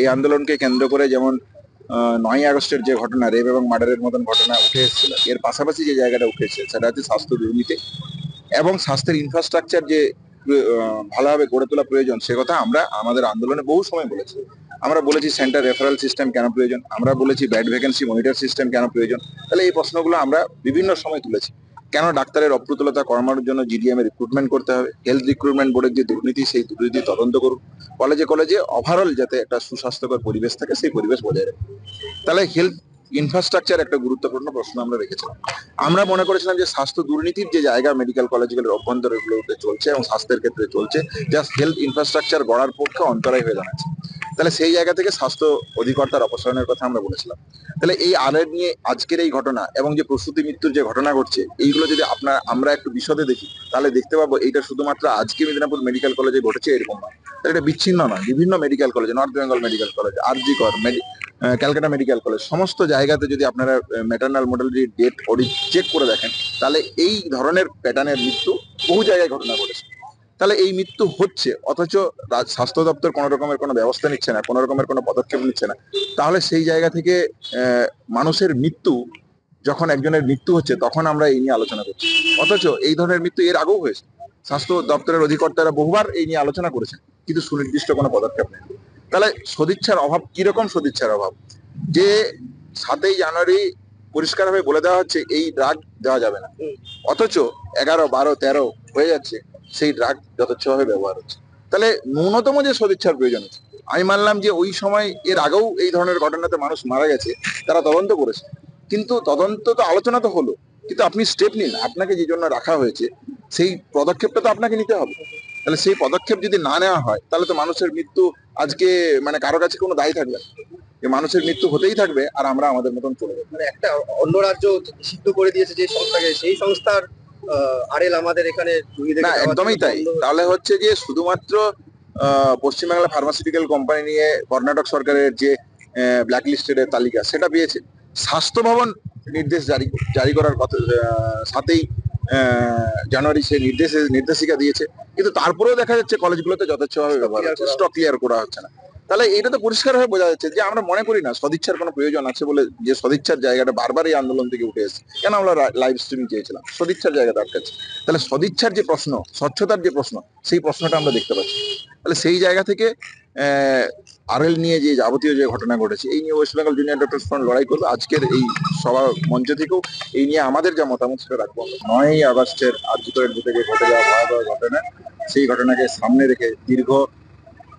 এই আন্দোলনকে কেন্দ্র করে যেমন নয় আগস্টের যে ঘটনা, রেপ এবং মার্ডারের মতন ঘটনা উঠে এসেছিল, এর পাশাপাশি যে জায়গাটা উঠেছে সেটা হচ্ছে স্বাস্থ্য দুর্নীতি এবং স্বাস্থ্যের ইনফ্রাস্ট্রাকচার যে ভালোভাবে গড়ে তোলা প্রয়োজন, সে কথা আমরা আমাদের আন্দোলনে বহু সময় বলেছি। আমরা বলেছি সেন্টার রেফারেল সিস্টেম কেন প্রয়োজন? আমরা বলেছি ব্যাড ভ্যাকেন্সি মনিটর সিস্টেম কেন প্রয়োজন? তাহলে এই প্রশ্নগুলো আমরা বিভিন্ন সময় তুলেছি। কেন ডাক্তারের অপ্রতুলতা কর্মানোর জন্য জিডিএম রিক্রুটমেন্ট করতে হবে? হেলথ রিক্রুটমেন্ট বোর্ডের যে দুর্নীতি, সেই দুর্নীতি তদন্ত করুন। কলেজে কলেজে ওভারঅল যাতে একটা সুস্বাস্থ্যকর পরিবেশ থাকে, সেই পরিবেশ বজায় রাখে তাহলে হেলথ ইনফ্রাস্ট্রাকচার একটা গুরুত্বপূর্ণ প্রশ্ন আমরা রেখেছিলাম। আমরা মনে করেছিলাম যে স্বাস্থ্য দুর্নীতির যে জায়গা মেডিকেল কলেজগুলোর অভ্যন্তরগুলোতে চলছে এবং স্বাস্থ্যের ক্ষেত্রে চলছে জাস্ট হেলথ ইনফ্রাস্ট্রাকচার গড়ার পক্ষে অন্তরায় হয়ে দাঁড়াচ্ছে। তাহলে সেই জায়গা থেকে স্বাস্থ্য অধিকর্তার অপসারণের কথা আমরা বলেছিলাম। তাহলে এই আলের নিয়ে আজকের এই ঘটনা এবং যে প্রসূতি মৃত্যুর যে ঘটনা ঘটছে, এইগুলো যদি আপনার আমরা একটু বিশদে দেখি, তাহলে দেখতে পাবো এইটা শুধুমাত্র আজকে মেদিনীপুর মেডিকেল কলেজে ঘটেছে এরকম নয়। তাহলে এটা বিচ্ছিন্ন নয়। বিভিন্ন মেডিকেল কলেজে, North Bengal medical college, RG Kar Calcutta medical college, সমস্ত জায়গাতে যদি আপনারা maternal mortality date audit check করে দেখেন, তাহলে এই ধরনের প্যাটার্নের মৃত্যু বহু জায়গায় ঘটনা ঘটেছে। তাহলে এই মৃত্যু হচ্ছে, অথচ স্বাস্থ্য দপ্তর কোনো রকমের কোনো ব্যবস্থা নিচ্ছে না, কোনো রকমের কোনো পদক্ষেপ নিচ্ছে না। তাহলে সেই জায়গা থেকে মানুষের মৃত্যু, যখন একজনের মৃত্যু হচ্ছে, তখন আমরা এই নিয়ে আলোচনা করছি। অথচ এই ধরনের মৃত্যু এর আগেও হয়েছে। স্বাস্থ্য দপ্তরের অধিকর্তারা বহুবার এই নিয়ে আলোচনা করেছেন, কিন্তু সুনির্দিষ্ট কোনো পদক্ষেপ নেই। তাহলে সদিচ্ছার অভাব, কীরকম সদিচ্ছার অভাব? যে সাতই জানুয়ারি পরিষ্কারভাবে বলে দেওয়া হচ্ছে, এই ড্রাগ দেওয়া যাবে না। অথচ এগারো, বারো, তেরো হয়ে যাচ্ছে। সেই ড্রাগ যথেচ্ছভাবে ব্যবহার হচ্ছে। তাহলে ন্যূনতম যে সদিচ্ছার প্রয়োজন আছে, আমি মানলাম যে ওই সময় এর আগেও এই ধরনের ঘটনাতে মানুষ মারা গেছে, তারা তদন্ত করেছে। কিন্তু তদন্ত তো আলোচনা তো হলো, কিন্তু আপনি স্টেপ নিন, আপনাকে যে জন্য রাখা হয়েছে, সেই পদক্ষেপটা তো আপনাকে নিতে হবে। তাহলে সেই পদক্ষেপ যদি না নেওয়া হয়, তাহলে তো মানুষের মৃত্যু আজকে মানে কারও কাছে কোনো দায়ী থাকবে না। যে মানুষের মৃত্যু হতেই থাকবে আর আমরা আমাদের মতন চলে যাব। মানে একটা অন্য রাজ্য সিদ্ধ করে দিয়েছে যে সংস্থাকে, সেই সংস্থার আরএল আমাদের এখানে না একদমই তাই। তাহলে হচ্ছে যে শুধুমাত্র পশ্চিমবাংলা ফার্মাসিউটিক্যাল কোম্পানি নিয়ে কর্ণাটক সরকারের যে ব্ল্যাক লিস্টেড তালিকা সেটা পেয়েছে। স্বাস্থ্য ভবন নির্দেশ জারি জারি করার কথা আহ, জানুয়ারি সে নির্দেশ নির্দেশিকা দিয়েছে। কিন্তু তারপরেও দেখা যাচ্ছে কলেজগুলোতে যথেচ্ছভাবে ব্যবহার হচ্ছে। স্টক ক্লিয়ার করা হচ্ছে না। তাহলে এটা তো পরিষ্কারভাবে বোঝা যাচ্ছে যে আমরা মনে করি না, সদিচ্ছার কোনো প্রয়োজন আছে বলে যে সদিচ্ছার জায়গাটা বারবার এই আন্দোলন থেকে উঠে এসেছে। কেন আমরা লাইভ স্ট্রিমিং চেয়েছিলাম? সদিচ্ছার জায়গাটা আটকাচ্ছে তাহলে সদিচ্ছার যে প্রশ্ন, স্বচ্ছতার যে প্রশ্ন, সেই প্রশ্নটা আমরা দেখতে পাচ্ছি। তাহলে সেই জায়গা থেকে আরএল নিয়ে যে যাবতীয় যে ঘটনা ঘটেছে, এই নিয়ে West Bengal junior doctor front লড়াই করবে। আজকের এই সভা মঞ্চ থেকেও এই নিয়ে আমাদের যা মতামত সেটা রাখব নয়ই আগস্টের আর্যিকরের যে ঘটে যাওয়া ভয়াবহ ঘটনা, সেই ঘটনাকে সামনে রেখে দীর্ঘ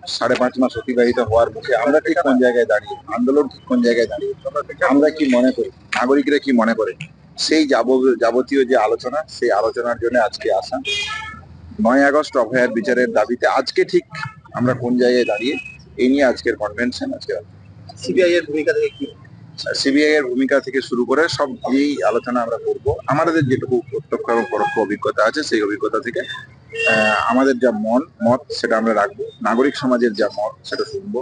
সাড়ে পাঁচ মাস অতিবাহিত হওয়ার মুখে আমরা ঠিক কোন জায়গায় দাঁড়িয়ে আন্দোলন ঠিক কোন জায়গায় দাঁড়িয়ে আমরা কি মনে করি নাগরিকরা কি মনে করে? সেই যাব- যাবতীয় যে আলোচনা সেই আলোচনার জন্য আজকে আসা। নয় আগস্ট অভয়ার বিচারের দাবিতে আজকে ঠিক আমরা কোন জায়গায় দাঁড়িয়ে এই নিয়ে আজকের কনভেনশন আজকে সিবিআই এর ভূমিকা থেকে কি? সিবিআই এর ভূমিকা থেকে শুরু করে সব দিয়েই আলোচনা আমরা করব। আমাদের যেটুকু প্রত্যক্ষ এবং পরোক্ষ অভিজ্ঞতা আছে সেই অভিজ্ঞতা থেকে আমাদের যা মন মত সেটা আমরা রাখব। নাগরিক সমাজের যা মত সেটা শুনব।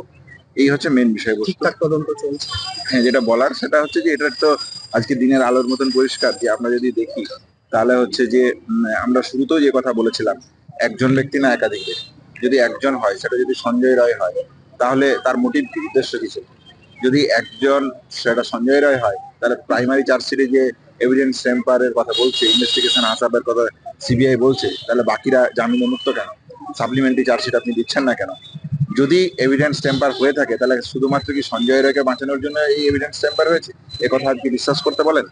এই হচ্ছে মেন বিষয়বস্তু। ঠিকঠাক তদন্ত চলছে। হ্যাঁ যেটা বলার সেটা হচ্ছে যে এটা তো আজকে দিনের আলোর মতন পরিষ্কার যে আমরা যদি দেখি তাহলে হচ্ছে যে আমরা শুরুতেও যে কথা বলেছিলাম একজন ব্যক্তি না একাধিক ব্যক্তি। যদি একজন হয় সেটা যদি সঞ্জয় রায় হয় তাহলে তার মোটিভ কি উদ্দেশ্য কি ছিল? যদি একজন সেটা সঞ্জয় রায় হয় তাহলে প্রাইমারি চার্জশিটে যে এভিডেন্স টেম্পারের কথা বলছে ইনভেস্টিগেশন হাসাবের কথা সিবিআই বলছে, তাহলে বাকিরা জামিনে মুক্ত কেন সাপ্লিমেন্টারি চার্জশিট আপনি দিচ্ছেন না কেন? যদি এভিডেন্স টেম্পার হয়ে থাকে, তাহলে শুধুমাত্র কি সঞ্জয় রায়কে বাঁচানোর জন্য এই এভিডেন্স টেম্পার হয়েছে? এ কথা কি বিশ্বাস করতে বলেন?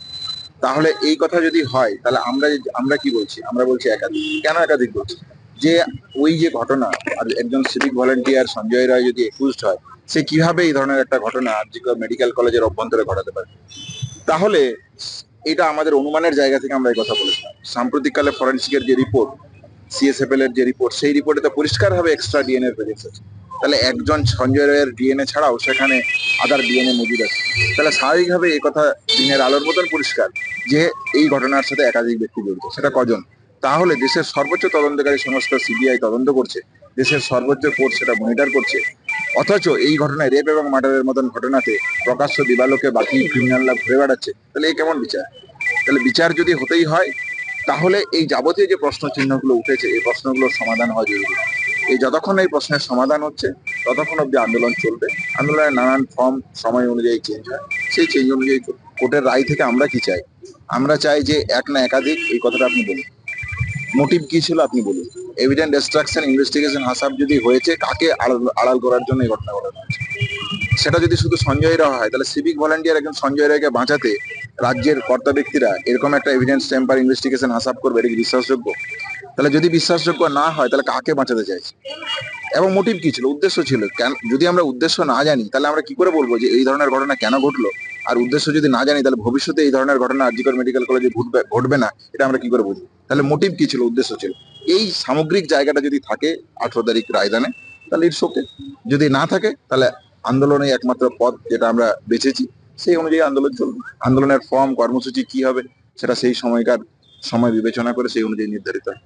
তাহলে এই কথা যদি হয়, তাহলে আমরা আমরা কি বলছি? আমরা বলছি একাধিক। কেন একাধিক বলছি? যে ওই যে ঘটনা, আর একজন সিভিক ভলেন্টিয়ার সঞ্জয় রায় যদি একুজড হয়, সে কীভাবে এই ধরনের একটা ঘটনা আরজিকর মেডিকেল কলেজের অভ্যন্তরে ঘটাতে পারে? তাহলে এটা আমাদের অনুমানের জায়গা থেকে আমরা এই কথা বলেছিলাম সাম্প্রতিককালে ফরেন্সিকের যে রিপোর্ট সিএসএফএল এর যে রিপোর্ট, সেই রিপোর্টে তো পরিষ্কারভাবে এক্সট্রা ডিএনএ প্রেজেন্স আছে। তাহলে একজন সঞ্জয় রায়ের ডিএনএ ছাড়াও সেখানে আদার ডিএনএ মজুদ আছে। তাহলে স্বাভাবিকভাবে এই কথা দিনের আলোর মতন পরিষ্কার যে এই ঘটনার সাথে একাধিক ব্যক্তি জড়িত। সেটা কজন? তাহলে দেশের সর্বোচ্চ তদন্তকারী সংস্থা সিবিআই তদন্ত করছে, দেশের সর্বোচ্চ কোর্ট সেটা মনিটর করছে। অথচ এই ঘটনায় রেপ এবং মার্ডারের মতন ঘটনাতে প্রকাশ্য দিবালোকে বাকি ক্রিমিনালরা ঘুরে বেড়াচ্ছে। তাহলে এই কেমন বিচার? তাহলে বিচার যদি হতেই হয়, তাহলে এই যাবতীয় যে প্রশ্ন চিহ্নগুলো উঠেছে, এই প্রশ্নগুলোর সমাধান হওয়া জরুরি। এই যতক্ষণ এই প্রশ্নের সমাধান হচ্ছে, ততক্ষণ অব্দি আন্দোলন চলবে। আন্দোলনের নানান ফর্ম সময় অনুযায়ী চেঞ্জ হয়। সেই চেঞ্জ অনুযায়ী কোর্টের রায় থেকে আমরা কি চাই? আমরা চাই যে এক না একাধিক এই কথাটা আপনি বলুন। মোটিভ কি ছিল আপনি বলুন। এভিডেন্ট ডিস্ট্রাকশন ইনভেস্টিগেশন হাসাব যদি হয়েছে, কাকে আড়াল করার জন্য এই ঘটনা ঘটানো হয়েছে? সেটা যদি শুধু সঞ্জয় রায় হয়, তাহলে সিভিক ভলান্টিয়ার একজন সঞ্জয় রায়কে বাঁচাতে রাজ্যের কর্তা ব্যক্তিরা এরকম একটা এভিডেন্স টেম্পার ইনভেস্টিগেশন হাসাব করবে, এটা কি বিশ্বাসযোগ্য? তাহলে যদি বিশ্বাসযোগ্য না হয়, তাহলে কাকে বাঁচাতে চাইছে? এবং মোটিভ কি ছিল? উদ্দেশ্য ছিল। কেন, যদি আমরা উদ্দেশ্য না জানি, তাহলে আমরা কি করে বলব যে এই ধরনের ঘটনা কেন ঘটলো? আর উদ্দেশ্য যদি না জানি, তাহলে ভবিষ্যতে এই ধরনের ঘটনা আরজিকর মেডিকেল কলেজে ঘটবে ঘটবে না, এটা আমরা কি করে বুঝব? তাহলে মোটিভ কি ছিল, উদ্দেশ্য ছিল? এই সামগ্রিক জায়গাটা যদি থাকে আঠারো তারিখ রায়দানে, তাহলে ইটস ওকে যদি না থাকে, তাহলে আন্দোলনে একমাত্র পথ যেটা আমরা বেঁচেছি সেই অনুযায়ী আন্দোলন চলবে। আন্দোলনের ফর্ম কর্মসূচি কি হবে, সেটা সেই সময়কার সময় বিবেচনা করে সেই অনুযায়ী নির্ধারিত হয়।